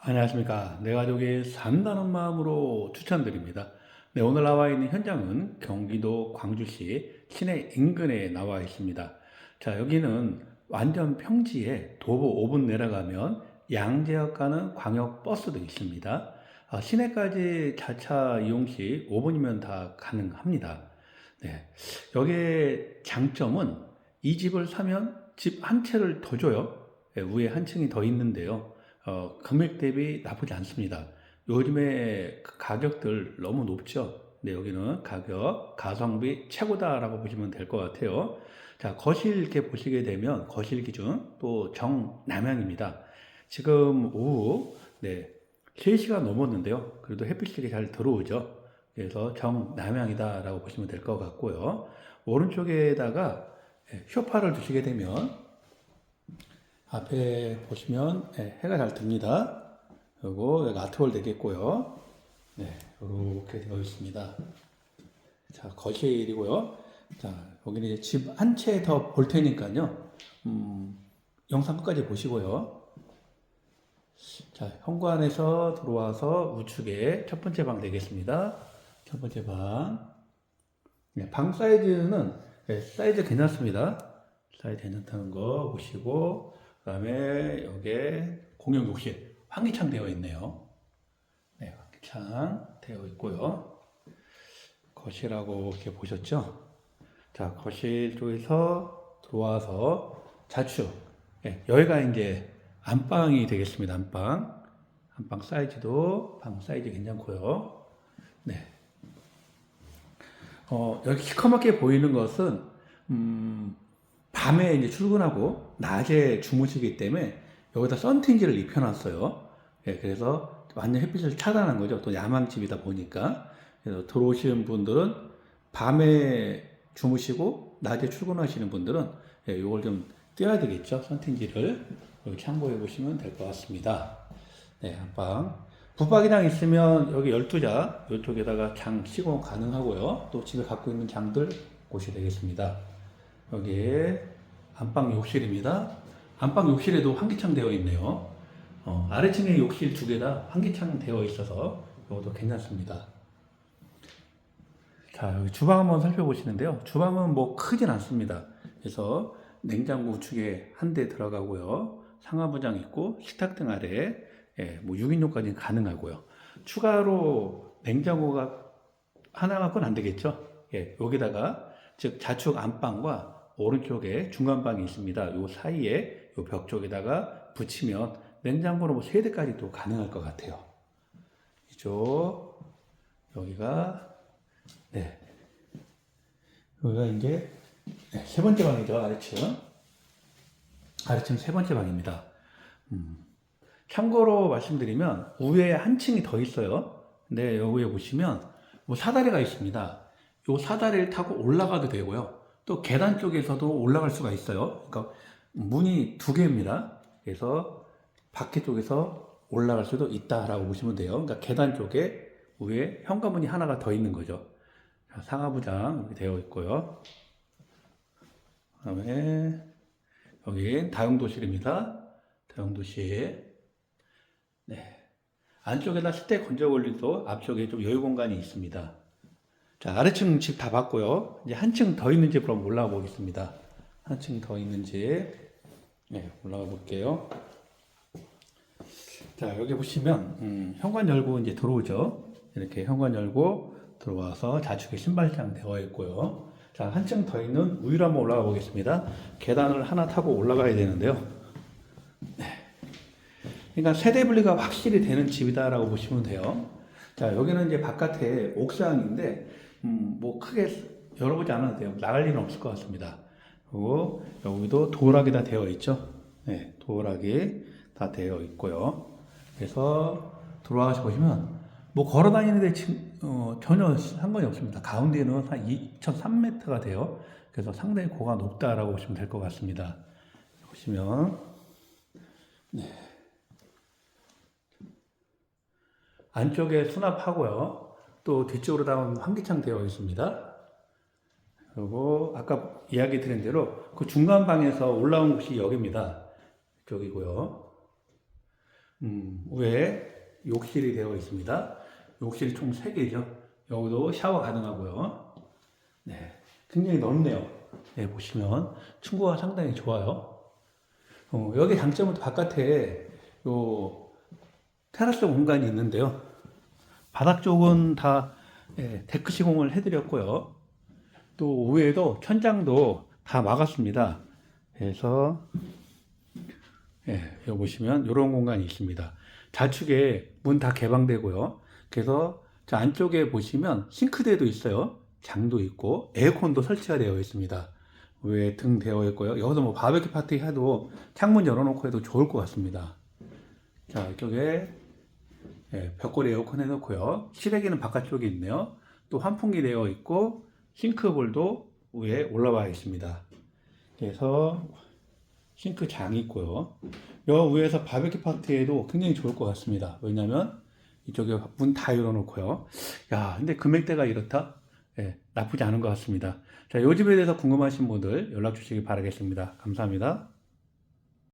안녕하십니까. 내 가족이 산다는 마음으로 추천드립니다. 네, 오늘 나와 있는 현장은 경기도 광주시 시내 인근에 나와 있습니다. 자, 여기는 완전 평지에 도보 5분 내려가면 양재역 가는 광역 버스도 있습니다. 아, 시내까지 자차 이용 시 5분이면 다 가능합니다. 네, 여기의 장점은 이 집을 사면 집 한 채를 더 줘요. 네, 위에 한 층이 더 있는데요. 어, 금액 대비 나쁘지 않습니다. 요즘에 그 가격들 너무 높죠. 근데 여기는 가격, 가성비 최고다라고 보시면 될 것 같아요. 자, 거실 이렇게 보시게 되면 거실 기준 또 정남향입니다. 지금 오후 네, 3시가 넘었는데요. 그래도 햇빛이 잘 들어오죠. 그래서 정남향이다라고 보시면 될 것 같고요. 오른쪽에다가 예, 쇼파를 두시게 되면 앞에 보시면 예, 해가 잘 듭니다. 그리고 여기 아트홀 되겠고요. 네, 이렇게 되어 있습니다. 자, 거실이고요. 자, 여기는 이제 집 한 채 더 볼 테니까요. 음, 영상 끝까지 보시고요. 자, 현관에서 들어와서 우측에 첫 번째 방 되겠습니다. 첫 번째 방. 네, 방 사이즈는 네, 사이즈 괜찮습니다. 사이즈 괜찮다는 거 보시고, 그 다음에 여기에 공용 욕실, 환기창 되어 있네요. 네, 환기창 되어 있고요. 거실하고 이렇게 보셨죠? 자, 거실 쪽에서 들어와서 자축. 네, 여기가 이제 안방이 되겠습니다. 안방. 안방 사이즈도 방 사이즈 괜찮고요. 네. 어, 여기 시커멓게 보이는 것은 음, 밤에 이제 출근하고 낮에 주무시기 때문에 여기다 선팅지를 입혀놨어요. 예, 그래서 완전 햇빛을 차단한 거죠. 또 야망집이다 보니까. 그래서 들어오시는 분들은 밤에 주무시고 낮에 출근하시는 분들은 예, 이걸 좀 띄어야 되겠죠. 이렇게 참고해 보시면 될 것 같습니다. 네, 안방. 붙박이장 있으면 여기 12자 이쪽에다가 장 시공 가능하고요. 또 집에 갖고 있는 장들 곳이 되겠습니다. 여기에 안방 욕실입니다. 안방 욕실에도 환기창 되어 있네요. 어, 아래층에 욕실 두 개 다 환기창 되어 있어서 이것도 괜찮습니다. 자, 여기 주방 한번 살펴보시는데요. 주방은 뭐 크진 않습니다. 그래서 냉장고 우측에 한 대 들어가고요. 상하부장 있고 식탁 등 아래 예, 뭐 6인용까지는 가능하고요. 추가로 냉장고가 하나 갖고는 안 되겠죠. 예, 여기다가 즉 좌측 안방과 오른쪽에 중간방이 있습니다. 요 사이에 요 벽 쪽에다가 붙이면 냉장고로 뭐 세 대까지도 가능할 것 같아요. 이쪽 여기가 네 여기가 이제 네, 세 번째 방이죠 아래층 아래층 세 번째 방입니다. 음. 참고로 말씀드리면 위에 한 층이 더 있어요. 근데 여기에 보시면 뭐 사다리가 있습니다. 요 사다리를 타고 올라가도 되고요. 또 계단 쪽에서도 올라갈 수가 있어요. 그러니까 문이 두 개입니다. 그래서 밖에 쪽에서 올라갈 수도 있다라고 보시면 돼요. 그러니까 계단 쪽에 위에 현관문이 하나가 더 있는 거죠. 자, 상하부장 되어 있고요. 그 다음에 여기 다용도실입니다. 다용도실. 네. 안쪽에다 실내 건조 원리도 앞쪽에 좀 여유 공간이 있습니다. 자, 아래층 집 다 봤고요. 이제 한층 더 있는 집으로 올라가 보겠습니다. 한층 더 있는 집. 네, 올라가 볼게요. 자, 여기 보시면, 음, 현관 열고 이제 들어오죠. 이렇게 현관 열고 들어와서 좌측에 신발장 되어 있고요. 자, 한층 더 있는 우유로 한번 올라가 보겠습니다. 계단을 하나 타고 올라가야 되는데요. 그러니까 세대 분리가 확실히 되는 집이다라고 보시면 돼요. 자, 여기는 이제 바깥에 옥상인데, 음, 뭐 크게 열어보지 않아도 돼요. 나갈 일은 없을 것 같습니다. 그리고 여기도 도어락이 다 되어 있죠. 네, 도어락이 다 되어 있고요. 그래서 들어와서 보시면, 뭐 걸어 다니는데 지- 어, 전혀 상관이 없습니다. 가운데는 한 2.3m가 돼요. 그래서 상당히 고가 높다라고 보시면 될 것 같습니다. 보시면, 안쪽에 수납하고요. 또 뒤쪽으로 나온 환기창 되어 있습니다. 그리고 아까 이야기 드린 대로 그 중간 방에서 올라온 곳이 여기입니다. 이쪽이고요. 음, 위에 욕실이 되어 있습니다. 욕실이 총 3개죠. 여기도 샤워 가능하고요. 네, 굉장히 넓네요. 네, 보시면 층고가 상당히 좋아요. 어, 여기 장점은 또 바깥에 요 테라스 공간이 있는데요. 바닥 쪽은 다 예, 데크 시공을 해드렸고요. 또 위에도 천장도 다 막았습니다. 그래서 예, 여기 보시면 이런 공간이 있습니다. 좌측에 문 다 개방되고요. 그래서 저 안쪽에 보시면 싱크대도 있어요. 장도 있고 에어컨도 설치가 되어 있습니다. 위에 등 되어 있고요. 여기서 뭐 바베큐 파티 해도 창문 열어놓고 해도 좋을 것 같습니다. 자, 이쪽에 예, 벽걸이 에어컨 해놓고요. 실외기는 바깥쪽에 있네요. 또 환풍기 되어 있고 싱크볼도 위에 올라와 있습니다. 그래서 싱크장이 있고요. 여 위에서 바베큐 파티에도 굉장히 좋을 것 같습니다. 왜냐면 이쪽에 문 다 열어놓고요. 야, 근데 금액대가 이렇다? 예, 나쁘지 않은 것 같습니다. 자, 요 집에 대해서 궁금하신 분들 연락 주시기 바라겠습니다. 감사합니다.